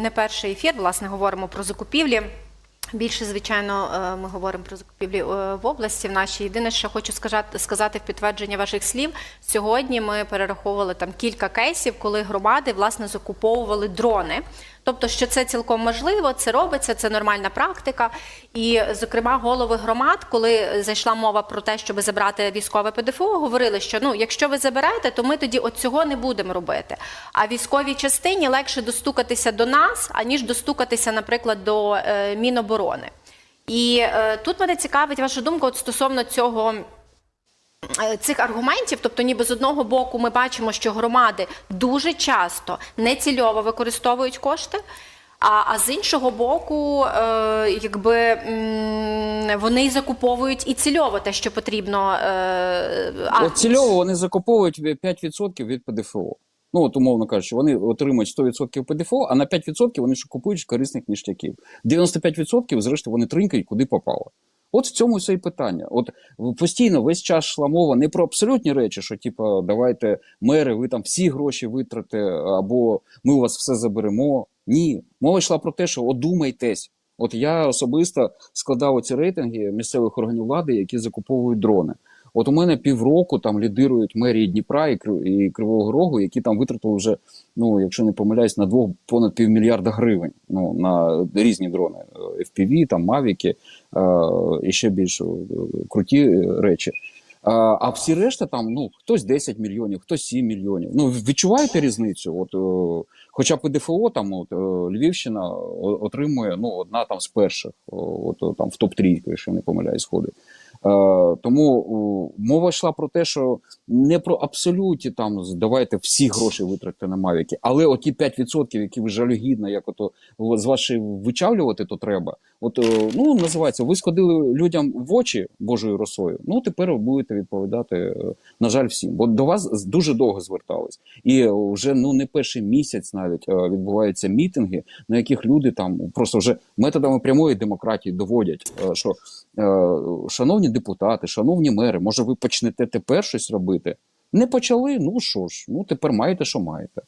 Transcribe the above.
не перший ефір. Власне, говоримо про закупівлі. Більше, звичайно, е, ми говоримо про закупівлі е, в області в нашій. Єдине, що хочу сказати, сказати в підтвердження ваших слів. Сьогодні ми перераховували там кілька кейсів, коли громади власне закуповували дрони. Тобто, що це цілком можливо, це робиться, це нормальна практика. І, зокрема, голови громад, коли зайшла мова про те, щоб забрати військове ПДФО, говорили, що ну, якщо ви заберете, то ми тоді от цього не будемо робити. А військовій частині легше достукатися до нас, аніж достукатися, наприклад, до е, Міноборони. І е, тут мене цікавить ваша думка от стосовно цього. Е, Цих аргументів, тобто, ніби з одного боку, ми бачимо, що громади дуже часто нецільово використовують кошти. А, а з іншого боку, е, якби м, вони закуповують і цільово те, що потрібно. Е, а- От цільово вони закуповують 5% від ПДФО. Ну, от, умовно кажучи, вони отримують 100% ПДФО, а на 5% вони ще купують корисних ніштяків. 95% зрештою вони тринькають, куди попало. От в цьому все і питання. От постійно весь час йшла мова не про абсолютні речі, що типу, давайте мери, ви там всі гроші витрате, або ми у вас все заберемо. Ні, мова йшла про те, що одумайтесь. От я особисто складав оці рейтинги місцевих органів влади, які закуповують дрони. От у мене півроку там лідирують мерії Дніпра і, Кри- і Кривого Рогу, які там витратили вже, ну якщо не помиляюсь, на двох понад півмільярда гривень. Ну на різні дрони е, FPV, там Мавіки е, і ще більш е, круті речі. А, всі решта там, ну хтось 10 мільйонів, хтось 7 мільйонів. Ну відчуваєте різницю? От е, хоча ПДФО там от, е, Львівщина отримує ну одна там з перших, от там в топ 3 якщо не помиляюсь, сходить. Е, тому мова йшла про те, що не про абсолюті там давайте всі гроші витратити на Мавіки, але оті 5%, які ви жалюгідно, як ото з вашої вичавлювати, то треба. От е, ну називається, ви сходили людям в очі Божою росою. Ну тепер ви будете відповідати, е, на жаль, всім. Бо до вас дуже довго звертались, і вже ну не перший місяць навіть відбуваються мітинги, на яких люди там просто вже методами прямої демократії доводять, що шановні депутати, шановні мери, може ви почнете тепер щось робити? Не почали? Ну що ж, ну тепер маєте, що маєте.